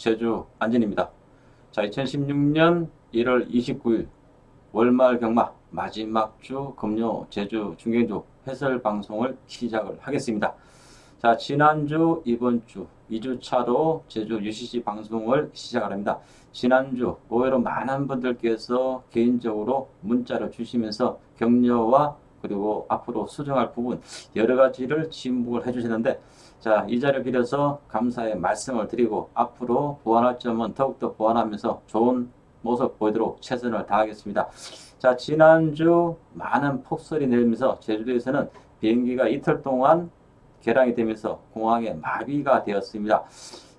제주 안진입니다. 자, 2016년 1월 29일 월말 경마 마지막 주 금요 제주 중경주 해설 방송을 시작을 하겠습니다. 자, 지난주, 이번 주, 2주 차로 제주 UCC 방송을 시작을 합니다. 지난주 의외로 많은 분들께서 개인적으로 문자를 주시면서 격려와 그리고 앞으로 수정할 부분 여러 가지를 지목을 해주시는데 자, 이 자리를 빌어서 감사의 말씀을 드리고 앞으로 보완할 점은 더욱더 보완하면서 좋은 모습 보이도록 최선을 다하겠습니다. 자, 지난주 많은 폭설이 내리면서 제주도에서는 비행기가 이틀 동안 개량이 되면서 공항에 마비가 되었습니다.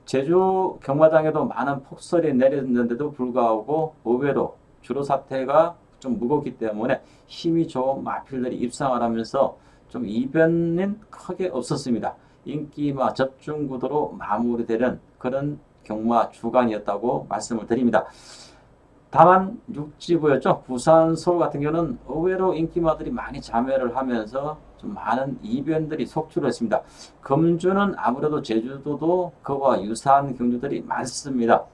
제주 경마장에도 많은 폭설이 내렸는데도 불구하고 의외로 주로 사태가 좀 무겁기 때문에 힘이 좋은 마필들이 입상을 하면서 좀 이변은 크게 없었습니다. 인기마 접중 구도로 마무리되는 그런 경마 주간이었다고 말씀을 드립니다. 다만 육지부였죠. 부산, 서울 같은 경우는 의외로 인기마들이 많이 자매를 하면서 좀 많은 이변들이 속출을 했습니다. 금주는 아무래도 제주도도 그와 유사한 경주들이 많습니다.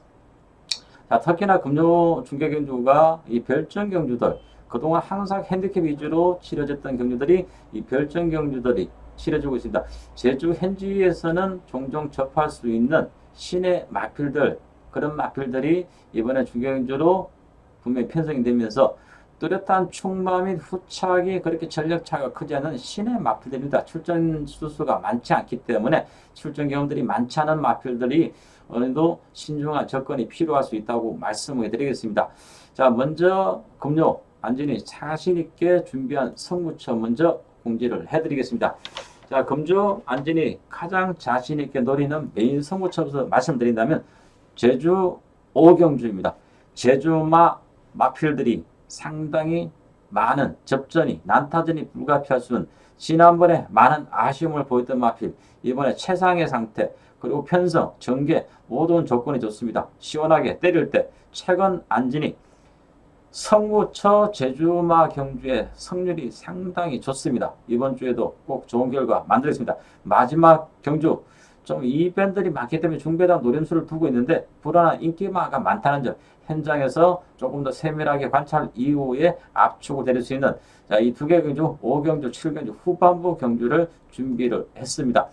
자, 특히나 금요 중계 경주가 이 별정 경주들 그동안 항상 핸디캡 위주로 치러졌던 경주들이 이 별정 경주들이 치러지고 있습니다. 제주 현지에서는 종종 접할 수 있는 신의 마필들 그런 마필들이 이번에 중경주로 분명히 편성이 되면서 뚜렷한 충마 및 후착이 그렇게 전력 차가 크지 않은 신의 마필들입니다. 출전 수수가 많지 않기 때문에 출전 경험들이 많지 않은 마필들이 어느 정도 신중한 접근이 필요할 수 있다고 말씀을 드리겠습니다. 자, 먼저 금요 안전히 자신 있게 준비한 성무처 먼저 공지를 해드리겠습니다. 자, 금주 안전히 가장 자신 있게 노리는 메인 성무처부터 말씀드린다면 제주 오경주입니다. 제주마 마필들이 상당히 많은 접전이 난타전이 불가피할 수는 지난번에 많은 아쉬움을 보였던 마필 이번에 최상의 상태 그리고 편성 전개 모든 조건이 좋습니다. 시원하게 때릴 때 최근 안진이 성무처 제주마 경주의 성률이 상당히 좋습니다. 이번 주에도 꼭 좋은 결과 만들겠습니다. 마지막 경주 좀 이변들이 많기 때문에 중배당 노림수를 두고 있는데 불안한 인기마가 많다는 점 현장에서 조금 더 세밀하게 관찰 이후에 압축을 내릴 수 있는 이 두 개 경주 5경주 7경주 후반부 경주를 준비를 했습니다.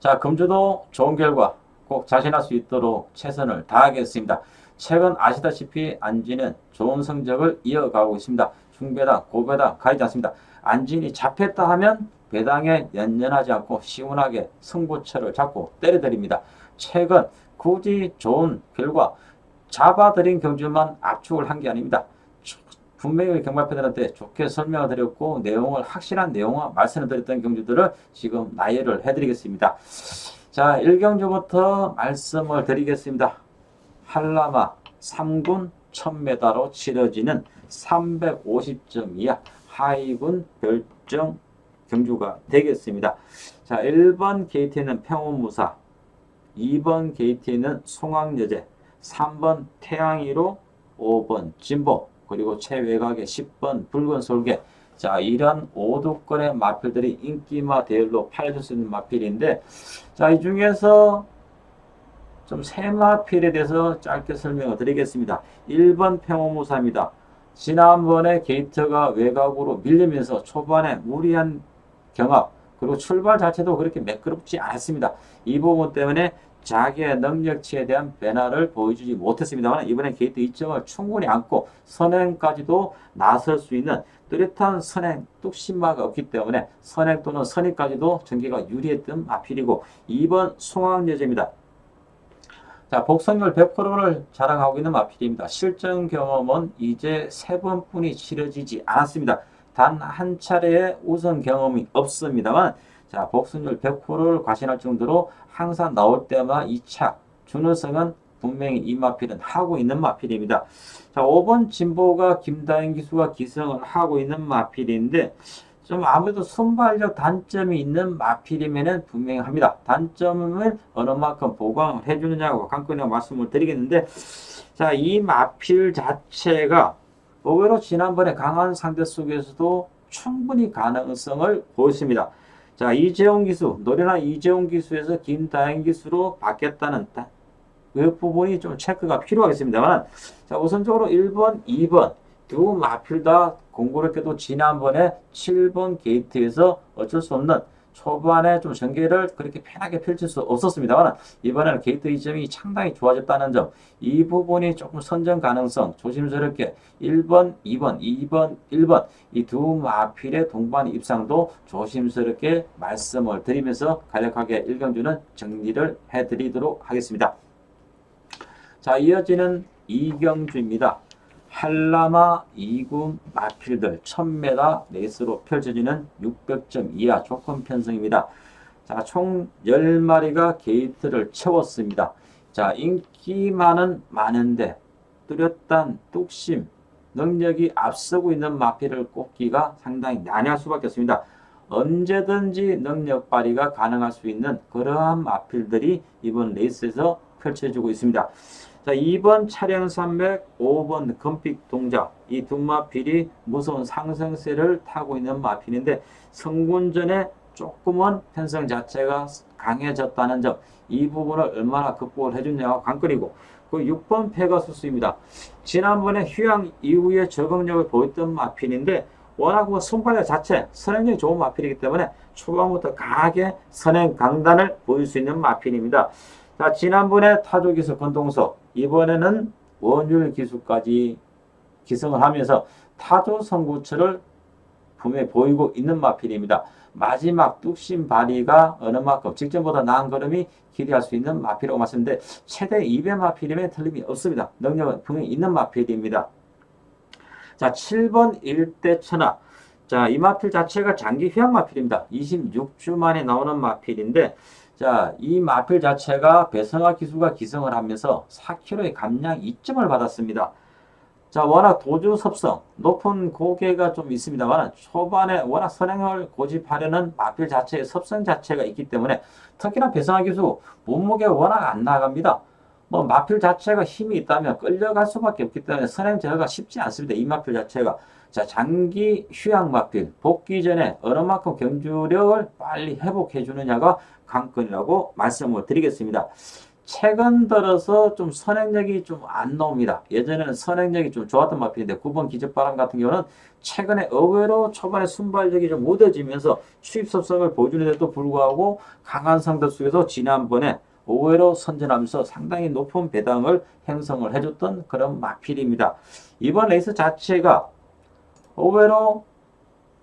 자 금주도 좋은 결과 꼭 자신할 수 있도록 최선을 다하겠습니다. 최근 아시다시피 안진은 좋은 성적을 이어가고 있습니다. 중배당, 고배당 가리지 않습니다. 안진이 잡혔다 하면 배당에 연연하지 않고 시원하게 승부처를 잡고 때려드립니다. 최근 굳이 좋은 결과 잡아드린 경주만 압축을 한 게 아닙니다. 분명히 경마팬들한테 좋게 설명을 드렸고 내용을 확실한 내용을 말씀을 드렸던 경주들을 지금 나열을 해드리겠습니다. 자 1경주부터 말씀을 드리겠습니다. 한라마 3군 1000m로 치러지는 350점 이하 하위군 별정 경주가 되겠습니다. 자, 1번 게이트에는 평온무사, 2번 게이트에는 송황여제, 3번 태양이로, 5번 진보, 그리고 최외곽에 10번 붉은 솔개. 자, 이런 5두권의 마필들이 인기마 대열로 팔려줄 수 있는 마필인데, 자, 이 중에서 좀 세마필에 대해서 짧게 설명을 드리겠습니다. 1번 평온무사입니다. 지난번에 게이트가 외곽으로 밀리면서 초반에 무리한 경합 그리고 출발 자체도 그렇게 매끄럽지 않았습니다. 이 부분 때문에 자기의 능력치에 대한 변화를 보여주지 못했습니다만 이번에 게이트 2점을 충분히 안고 선행까지도 나설 수 있는 뚜렷한 선행 뚝심마가 없기 때문에 선행 또는 선행까지도 전개가 유리했던 마필이고 2번 송황여제입니다. 자, 복선율 100%를 자랑하고 있는 마필입니다. 실전 경험은 이제 세 번뿐이 치러지지 않았습니다. 단 한 차례의 우선 경험이 없습니다만 자, 복선율 100%를 과신할 정도로 항상 나올 때마다 2차 준우승은 분명히 이 마필은 하고 있는 마필입니다. 자, 5번 진보가 김다인 기수가 기승을 하고 있는 마필인데 좀 아무래도 순발력 단점이 있는 마필이면은 분명합니다. 단점을 어느 만큼 보강을 해주느냐고 관건이라고 말씀을 드리겠는데, 자, 이 마필 자체가 의외로 지난번에 강한 상대 속에서도 충분히 가능성을 보였습니다. 자, 이재용 기수, 노련한 이재용 기수에서 김다행 기수로 바뀌었다는 따- 그 부분이 좀 체크가 필요하겠습니다만, 자, 우선적으로 1번, 2번 두 마필 다 공교롭게도 지난번에 7번 게이트에서 어쩔 수 없는 초반에 좀 전개를 그렇게 편하게 펼칠 수 없었습니다만 이번에는 게이트 이점이 상당히 좋아졌다는 점 이 부분이 조금 선정 가능성 조심스럽게 1번, 2번, 2번, 1번 이 두 마필의 동반 입상도 조심스럽게 말씀을 드리면서 간략하게 일경주는 정리를 해드리도록 하겠습니다. 자 이어지는 이경주입니다. 한라마 2군 마필들 1000m 레이스로 펼쳐지는 600점 이하 조건 편성입니다. 자, 총 10마리가 게이트를 채웠습니다. 자, 인기만은 많은데 뚜렷한 뚝심, 능력이 앞서고 있는 마필을 꼽기가 상당히 난해할 수밖에 없습니다. 언제든지 능력 발휘가 가능할 수 있는 그러한 마필들이 이번 레이스에서 펼쳐지고 있습니다. 자, 2번 차량 300, 5번 금픽 동작. 이 두 마필이 무서운 상승세를 타고 있는 마필인데 성군전에 조금은 편성 자체가 강해졌다는 점. 이 부분을 얼마나 극복을 해주냐가 관건이고 그 6번 페가수스입니다. 지난번에 휴양 이후에 적응력을 보였던 마필인데 워낙 그 손발력 자체 선행력이 좋은 마필이기 때문에 초반부터 강하게 선행 강단을 보일 수 있는 마필입니다. 자, 지난번에 타조기수 권동석, 이번에는 원율 기수까지 기승을 하면서 타조 선구처를 분명히 보이고 있는 마필입니다. 마지막 뚝심 발휘가 어느 만큼 직전보다 나은 걸음이 기대할 수 있는 마필이라고 말씀드는데 최대 2배 마필이면 틀림이 없습니다. 능력은 분명히 있는 마필입니다. 자, 7번 일대 천하. 자, 이 마필 자체가 장기 휴양 마필입니다. 26주 만에 나오는 마필인데 자, 이 마필 자체가 배성화 기수가 기성을 하면서 4kg의 감량 2점을 받았습니다. 자, 워낙 도주 섭성, 높은 고개가 좀 있습니다만 초반에 워낙 선행을 고집하려는 마필 자체의 섭성 자체가 있기 때문에 특히나 배성화 기수 몸무게가 워낙 안 나갑니다. 뭐 마필 자체가 힘이 있다면 끌려갈 수밖에 없기 때문에 선행 제어가 쉽지 않습니다. 이 마필 자체가. 자, 장기 휴양 마필 복귀 전에 어느 만큼 경주력을 빨리 회복해 주느냐가 관건이라고 말씀을 드리겠습니다. 최근 들어서 좀 선행력이 좀 안 나옵니다. 예전에는 선행력이 좀 좋았던 마필인데 9번 기적바람 같은 경우는 최근에 의외로 초반에 순발력이 좀 무뎌지면서 추입 섭성을 보여주는데도 불구하고 강한 상대 속에서 지난번에 의외로 선전하면서 상당히 높은 배당을 형성을 해줬던 그런 마필입니다. 이번 레이스 자체가 의외로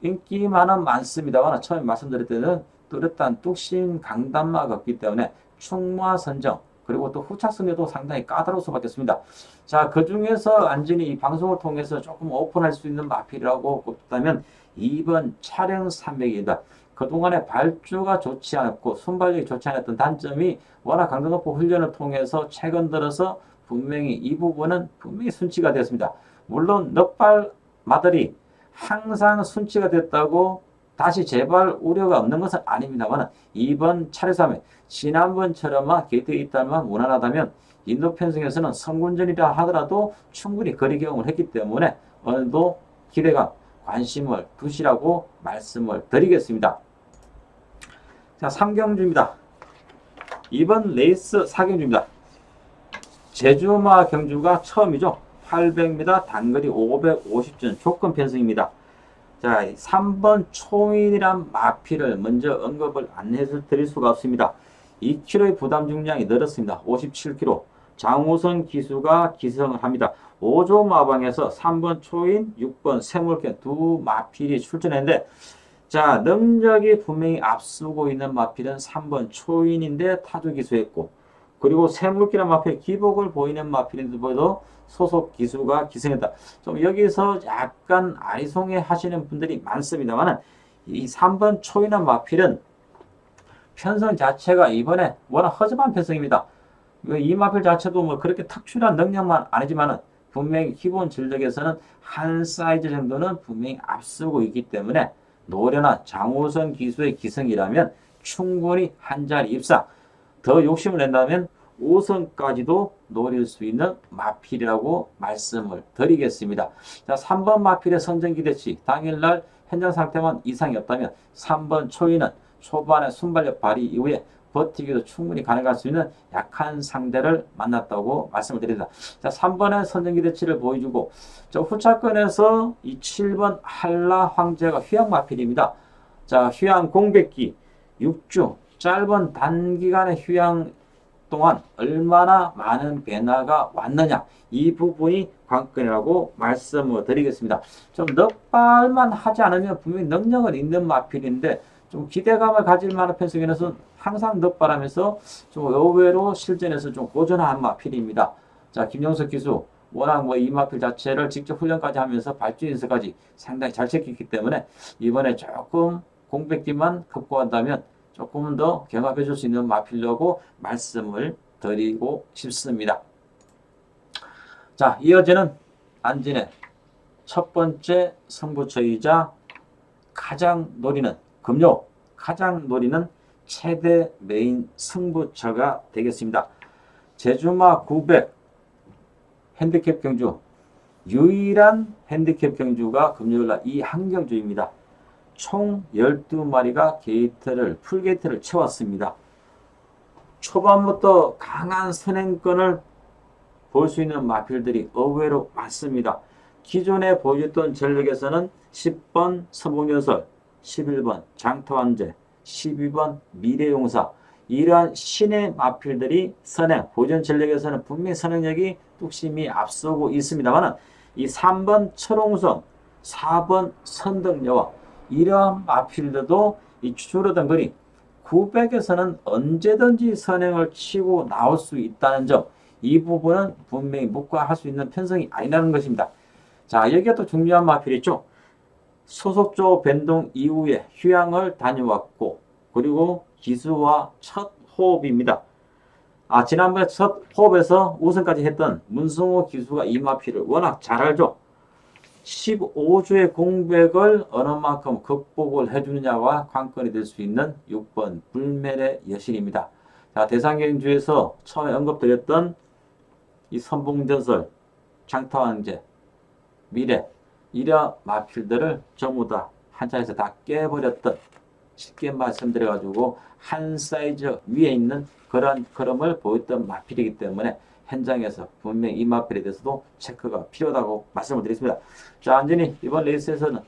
인기만은 많습니다만 처음에 말씀드릴 때는 뚜렷한 뚝심 강단마가 없기 때문에 충마 선정 그리고 또 후착성에도 상당히 까다로울 수밖에 없습니다. 자, 그 중에서 안진이 이 방송을 통해서 조금 오픈할 수 있는 마필이라고 꼽다면 2번 촬영 300입니다. 그동안에 발주가 좋지 않았고 순발력이 좋지 않았던 단점이 워낙 강도 높은 훈련을 통해서 최근 들어서 분명히 이 부분은 분명히 순치가 되었습니다. 물론 넉발 마들이 항상 순치가 됐다고 다시 재발 우려가 없는 것은 아닙니다만 이번 차례삼에 지난번처럼만 게이트에 있다면 무난하다면 인도 편성에서는 선군전이라 하더라도 충분히 거리 경험을 했기 때문에 어느 정도 기대감, 관심을 두시라고 말씀을 드리겠습니다. 자, 3경주입니다. 이번 레이스 4경주입니다. 제주마 경주가 처음이죠. 800m 단거리 550전 조건 편성입니다. 자, 3번 초인이란 마피를 먼저 언급을 안 해서 드릴 수가 없습니다. 2kg의 부담 중량이 늘었습니다. 57kg. 장우선 기수가 기성을 합니다. 5조 마방에서 3번 초인, 6번 세물견 두 마필이 출전했는데 자, 능력이 분명히 앞서고 있는 마필은 3번 초인인데 타조 기수했고 그리고 세물기란 마필 기복을 보이는 마필인데도 소속 기수가 기승했다. 좀 여기서 약간 아리송해 하시는 분들이 많습니다만은 이 3번 초인한 마필은 편성 자체가 이번에 워낙 허접한 편성입니다. 이 마필 자체도 뭐 그렇게 특출한 능력만 아니지만은 분명히 기본 전력에서는 한 사이즈 정도는 분명히 앞서고 있기 때문에 노련한 장호선 기수의 기승이라면 충분히 한 자리 입상 더 욕심을 낸다면 5선까지도 노릴 수 있는 마필이라고 말씀을 드리겠습니다. 자, 3번 마필의 선정 기대치 당일날 현장 상태만 이상이 없다면 3번 초인은 초반에 순발력 발휘 이후에 버티기도 충분히 가능할 수 있는 약한 상대를 만났다고 말씀을 드립니다. 자, 3번의 선정기 대치를 보여주고 저 후차권에서 이 7번 한라 황제가 휘양 마필입니다. 자, 휴양 공백기 6주 짧은 단기간의 휴양 동안 얼마나 많은 변화가 왔느냐 이 부분이 관건이라고 말씀을 드리겠습니다. 좀 넉발만 하지 않으면 분명히 능력은 있는 마필인데 좀 기대감을 가질 만한 편성에는 항상 넉발하면서 좀 의외로 실전에서 좀 고전한 마필입니다. 자, 김영석 기수 워낙 뭐 이 마필 자체를 직접 훈련까지 하면서 발주인서까지 상당히 잘 챙겼기 때문에 이번에 조금 공백기만 극복한다면 조금 더 경합해 줄 수 있는 마필이라고 말씀을 드리고 싶습니다. 자, 이어지는 안진의 첫 번째 승부처이자 가장 노리는 금요 가장 노리는 최대 메인 승부처가 되겠습니다. 제주마 900 핸디캡 경주 유일한 핸디캡 경주가 금요일날 이 한경주입니다. 총 12마리가 게이트를 풀게이트를 채웠습니다. 초반부터 강한 선행권을 볼 수 있는 마필들이 의외로 많습니다. 기존에 보여줬던 전력에서는 10번 서봉연설, 11번 장터환제, 12번 미래용사 이러한 신의 마필들이 선행, 보존 전력에서는 분명히 선행력이 뚝심이 앞서고 있습니다만 이 3번 철옹선, 4번 선덕여와 이러한 마필들도 이 줄어든 거리 900에서는 언제든지 선행을 치고 나올 수 있다는 점, 이 부분은 분명히 묵과할 수 있는 편성이 아니라는 것입니다. 자, 여기가 또 중요한 마필이 있죠. 소속조 변동 이후에 휴양을 다녀왔고, 그리고 기수와 첫 호흡입니다. 아, 지난번에 첫 호흡에서 우승까지 했던 문승호 기수가 이 마필을 워낙 잘 알죠. 15주의 공백을 어느 만큼 극복을 해주느냐가 관건이 될 수 있는 6번 불멸의 여신입니다. 자, 대상경주에서 처음에 언급드렸던 이 선봉전설, 장타왕제, 미래, 이러 마필들을 전부 다 한자에서 다 깨버렸던 쉽게 말씀드려가지고 한 사이즈 위에 있는 그런 걸음을 보였던 마필이기 때문에 현장에서 분명히 이 마필에 대해서도 체크가 필요하다고 말씀을 드리겠습니다. 자, 안전히 이번 레이스에서는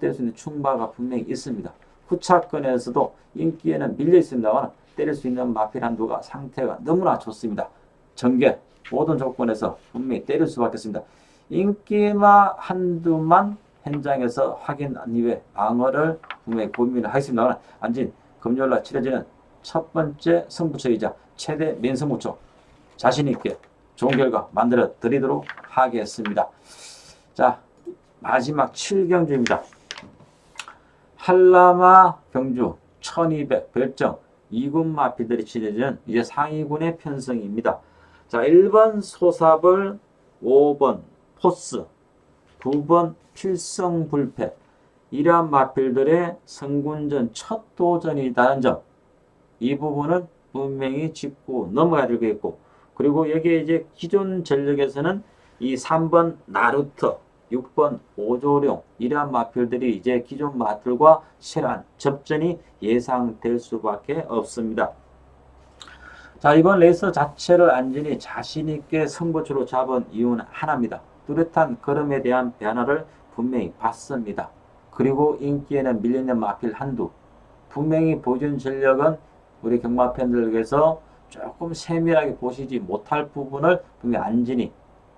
뗄수 있는 충바가 분명히 있습니다. 후차권에서도 인기에는 밀려 있습니다만 때릴 수 있는 마필 한도가 상태가 너무나 좋습니다. 전개 모든 조건에서 분명히 때릴 수밖에 없습니다. 인기마 한두만 현장에서 확인한 이후에 방어를 분명히 고민을 하겠습니다만 안진 금요일날 치러지는 첫 번째 승부처이자 최대 민승부처 자신 있게 좋은 결과 만들어 드리도록 하겠습니다. 자, 마지막 7경주입니다. 한라마 경주 1200 별정 2군 마피들이 치러지는 이제 상위군의 편성입니다. 자, 1번 소사벌, 5번 포스, 9번 필성불패 이러한 마필들의 성군전 첫 도전이라는 점, 이 부분은 분명히 짚고 넘어가야 되겠고, 그리고 여기에 이제 기존 전력에서는 이 3번 나루터, 6번 오조룡 이러한 마필들이 이제 기존 마들과 실한 접전이 예상될 수밖에 없습니다. 자 이번 레이스 자체를 안전히 자신있게 승부처로 잡은 이유는 하나입니다. 뚜렷한 걸음에 대한 변화를 분명히 봤습니다. 그리고 인기에는 밀리는 마필 한두 분명히 보존 전력은 우리 경마 팬들에게서 조금 세밀하게 보시지 못할 부분을 분명히 안전히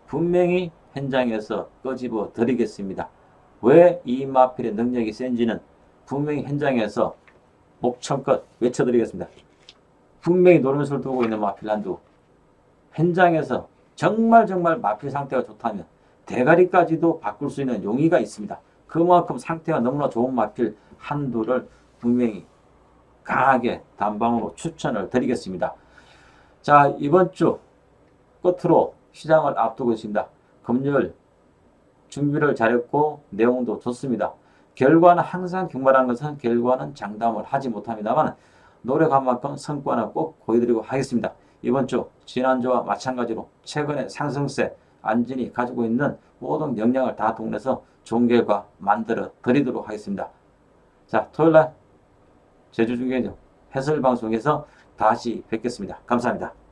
분명히 현장에서 끄집어 드리겠습니다. 왜 이 마필의 능력이 센지는 분명히 현장에서 목청껏 외쳐드리겠습니다. 분명히 노름을 두고 있는 마필 한두 현장에서 정말 정말 마필 상태가 좋다면 대가리까지도 바꿀 수 있는 용의가 있습니다. 그만큼 상태가 너무나 좋은 마필 한두를 분명히 강하게 단방으로 추천을 드리겠습니다. 자, 이번 주 끝으로 시장을 앞두고 있습니다. 금요일 준비를 잘했고 내용도 좋습니다. 결과는 항상 경마라는 것은 결과는 장담을 하지 못합니다만 노력한 만큼 성과는 꼭 보여드리고 하겠습니다. 이번 주 지난주와 마찬가지로 최근의 상승세 안진이 가지고 있는 모든 역량을 다 동원해서 좋은 결과 만들어 드리도록 하겠습니다. 자, 토요일날 제주 중견조 해설 방송에서 다시 뵙겠습니다. 감사합니다.